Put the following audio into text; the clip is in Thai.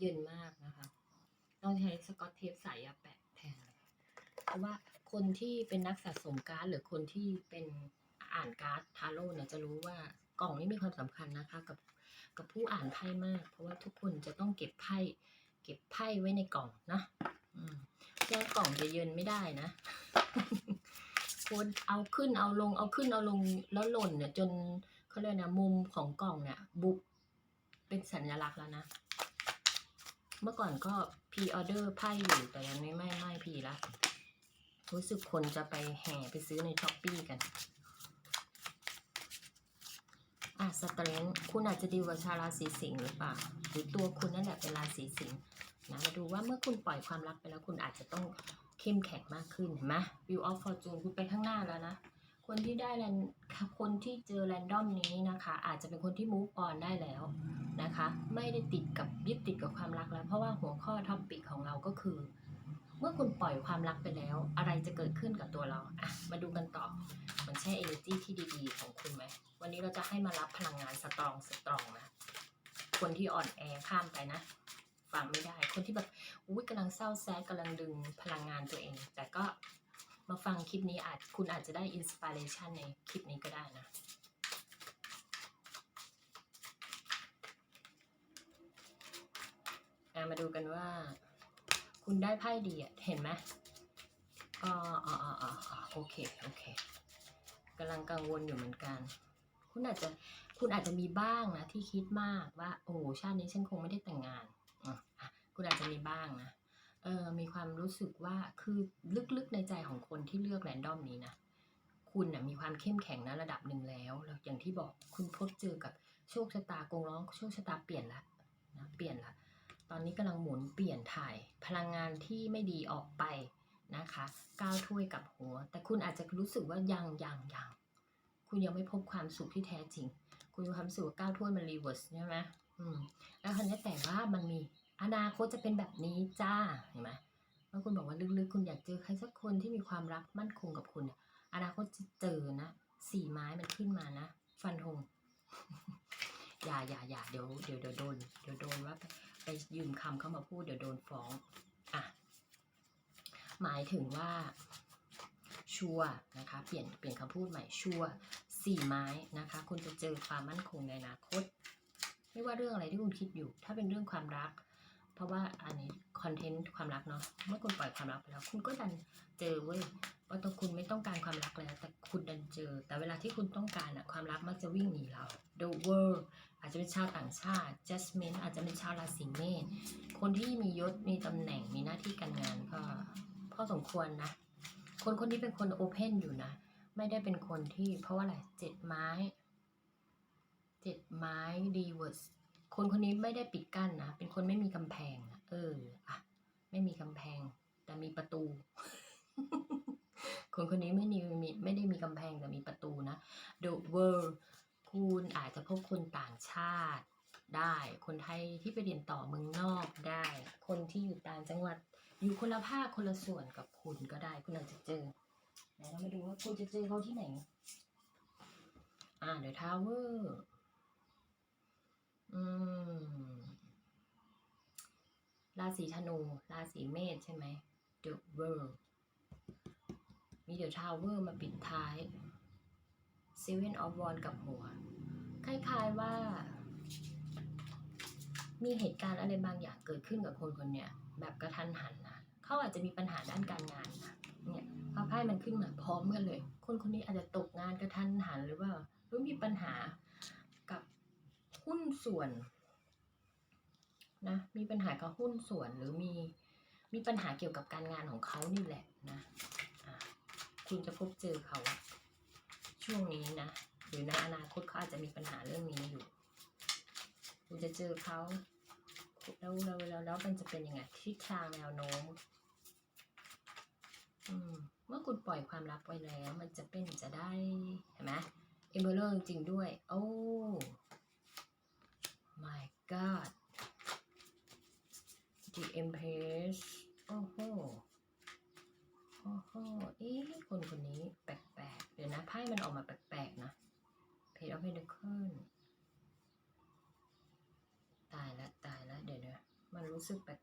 เย็นมากนะคะต้องใช้สกอตเทปใสะแปะแทน เพราะว่าคนที่เป็นนักสะสมการ์ดหรือคนที่เป็นอ่านการ์ดทาโร่เนี่ยจะรู้ว่ากล่องนี้มีความสำคัญนะคะกับกับผู้อ่านไพ่มาก เพราะว่าทุกคนจะต้องเก็บไพ่เก็บไพ่ไว้ในกล่องนะอแก้กล่องจะเยินไม่ได้นะควรเอาขึ้นเอาลงเอาขึ้นเอาลงแล้วหล่นเนี่ยจนเขาเรียกนะมุมของกล่องเนี่ยบุบเป็นสัญลักษณ์แล้วนะ เมื่อก่อนก็พีออเดอร์ไพ่อยู่แต่ยังไม่ไม่ไม่พีละรู้สึกคนจะไปแห่ไปซื้อในช้อปปี้กัน อะสเตรนคุณอาจจะดีกว่าชาวราศีสิงห์หรือเปล่า หรือตัวคุณนั่นแหละเป็นราศีสิงห์นะมาดูว่าเมื่อคุณปล่อยความรักไปแล้วคุณอาจจะต้องเข้มแข็งมากขึ้นเห็นไหม View of Fortune คุณไปข้างหน้าแล้วนะ คนที่ได้แรนคนที่เจอแรนดอมนี้นะคะ อาจจะเป็นคนที่ move on ได้แล้วนะคะ ไม่ได้ติดกับยึดติดกับความรักแล้ว เพราะว่าหัวข้อท็อปิกของเราก็คือ เมื่อคุณปล่อยความรักไปแล้ว อะไรจะเกิดขึ้นกับตัวเราอะมาดูกันต่อ มันใช่ energy ที่ดีๆ ของคุณไหมวันนี้เราจะให้มารับพลังงานสตรองสตรองนะคนที่อ่อนแอข้ามไปนะฟังไม่ได้ คนที่แบบอุ้ยกำลังเศร้าแซดกำลังดึงพลังงานตัวเอง แต่ก็ มาฟังคลิปนี้อาจคุณอาจจะได้อินสปิเรชันในคลิปนี้ก็ได้นะ มาดูกันว่า คุณได้ไพ่ดีอะ เห็นไหมอ๋ออ๋ออ๋อโอเค โอเคกำลังกังวลอยู่เหมือนกัน คุณอาจจะคุณอาจจะมีบ้างนะที่คิดมากว่า โอ้ชาตินี้ฉันคงไม่ได้แต่งงานอะคุณอาจจะมีบ้างนะ เออมีความรู้สึกว่าคือลึกๆในใจของคนที่เลือกแรนดอมนี้นะคุณนะมีความเข้มแข็งนะระดับหนึ่งแล้วแล้วอย่างที่บอกคุณพบเจอกับโชคชะตากงร้องโชคชะตาเปลี่ยนละนะเปลี่ยนละตอนนี้กำลังหมุนเปลี่ยนถ่ายพลังงานที่ไม่ดีออกไปนะคะก้าวถ้วยกับหัว แต่คุณอาจจะรู้สึกว่ายังยังยังคุณยังไม่พบความสุขที่แท้จริง คุณมีความสึกว่าก้าวถ้วยมันรีเวิร์สใช่ไหมอืมแล้วคราวนี้แต่ว่ามันมี อนาคตจะเป็นแบบนี้จ้าเห็นไหมเมื่อคุณบอกว่าลึกๆคุณอยากเจอใครสักคนที่มีความรักมั่นคงกับคุณเนี่ยอนาคตจะเจอนะสี่ไม้มันขึ้นมานะ ฟันธงอย่าอย่าอย่าเดี๋ยวเดี๋ยวเดี๋ยวโดนเดี๋ยวโดนว่าไปยืมคำเข้ามาพูดเดี๋ยวโดนฟ้องอะหมายถึงว่าชัวนะคะเปลี่ยนเปลี่ยนคำพูดใหม่ชัวสี่ไม้นะคะคุณจะเจอความมั่นคงในอนาคต ไม่ว่าเรื่องอะไรที่คุณคิดอยู่ ถ้าเป็นเรื่องความรัก เพราะว่าอันนี้คอนเทนต์ความรักเนาะเมื่อคุณปล่อยความรักไปแล้ว คุณก็ดันเจอเว้ยว่าตัวคุณไม่ต้องการความรักแล้ว แต่คุณดันเจอ แต่เวลาที่คุณต้องการอะความรักมักจะวิ่งหนีเรา The world อาจจะเป็นชาวต่างชาติ Jasmine อาจจะเป็นชาวราศีเมษคนที่มียศมีตำแหน่งมีหน้าที่การงานก็พอสมควรนะ คนคนนี้เป็นคนโอเพนอยู่นะ ไม่ได้เป็นคนที่เพราะว่าอะไรเจ็ดไม้เจ็ดไม้ดีเวิร์ส คนคนนี้ไม่ได้ปิดกั้นนะ เป็นคนไม่มีกำแพงนะเอออะไม่มีกำแพง แต่มีประตู คนคนนี้ไม่มีไม่ได้มีกำแพงแต่มีประตูนะ The world คุณอาจจะพบคนต่างชาติได้ คนไทยที่ไปเรียนต่อเมืองนอกได้ คนที่อยู่ต่างจังหวัด อยู่คนละภาคคนละส่วนกับคุณก็ได้ คุณอาจจะเจอไหนเรามาดูว่าคุณจะเจอเขาที่ไหน อ่าเดี๋ยวทาวเวอร์ อืม ราศีธนู ราศีเมษใช่ไหม The world มีเดี๋ยวทาวเวอร์มาปิดท้าย Seven of Wands กับหัว คล้าย ๆว่า มีเหตุการณ์อะไรบางอย่างเกิดขึ้นกับคนคนเนี้ยแบบกระทันหันนะ เขาอาจจะมีปัญหาด้านการงานนะ เนี่ยพอไพ่มันขึ้นมาพร้อมกันเลย คนคนนี้อาจจะตกงานกระทันหันหรือว่าหรือมีปัญหา หุ้นส่วนนะมีปัญหากับหุ้นส่วนหรือมีมีปัญหาเกี่ยวกับการงานของเขานี่แหละนะะคุณจะพบเจอเขาช่วงนี้นะหรือในอนาคตเขาอาจจะมีปัญหาเรื่องนี้อยู่ คุณจะเจอเขาแล้วแล้วแล้วแล้วมันจะเป็นยังไงทิศทางแนวโน้มอืมเมื่อคุณปล่อยความรักไว้แล้ว มันจะเป็นจะได้เห็นไหมเอเบอร์เลอร์จริงด้วย โอ้ my god the empress โอ้โห โอ้โห เอ๊ะคนคนนี้แปลกๆ เดี๋ยวนะ ไพ่มันออกมาแปลกๆ นะ Page of Pentacles ตายละตายละเดี๋ยวนะมันรู้สึกแปลก